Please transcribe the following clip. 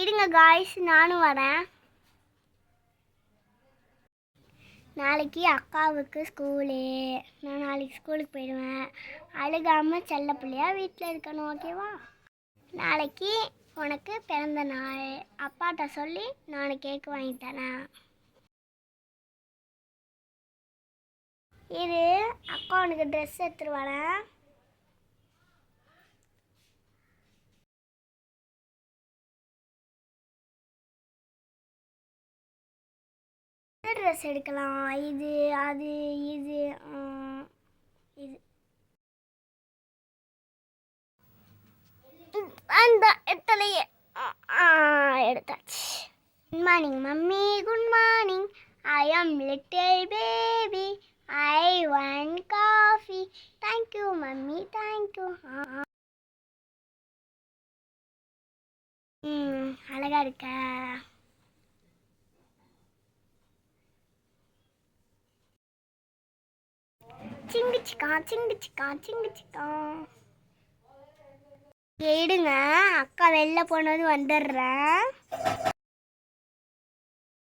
இருங்க காய்ஸ் நானும் வரேன். நாளைக்கு அக்காவுக்கு ஸ்கூலு நான் நாளைக்கு ஸ்கூலுக்கு போயிடுவேன். அழுகாமல் செல்ல பிள்ளையா வீட்டில் இருக்கணும் ஓகேவா நாளைக்கு உனக்கு பிறந்த நாள். அப்பாட்ட சொல்லி நான் கேக் வாங்கி தரேன். இது அக்கா உனக்கு ட்ரெஸ் எடுத்துட்டு வரேன். ட்ரெஸ் எடுக்கலாம். இது அது இது இது. அந்த இடத்துலையே எடுத்தாச்சு. Good morning mummy good morning I am little baby I want coffee thank you mummy thank you ம் அழகா இருக்க? சிங்கு சிக்கா சிங்கு சிக்கா சிங்கு சிக்கா எடுங்க அக்கா வெளில போனது வந்துடுறேன்.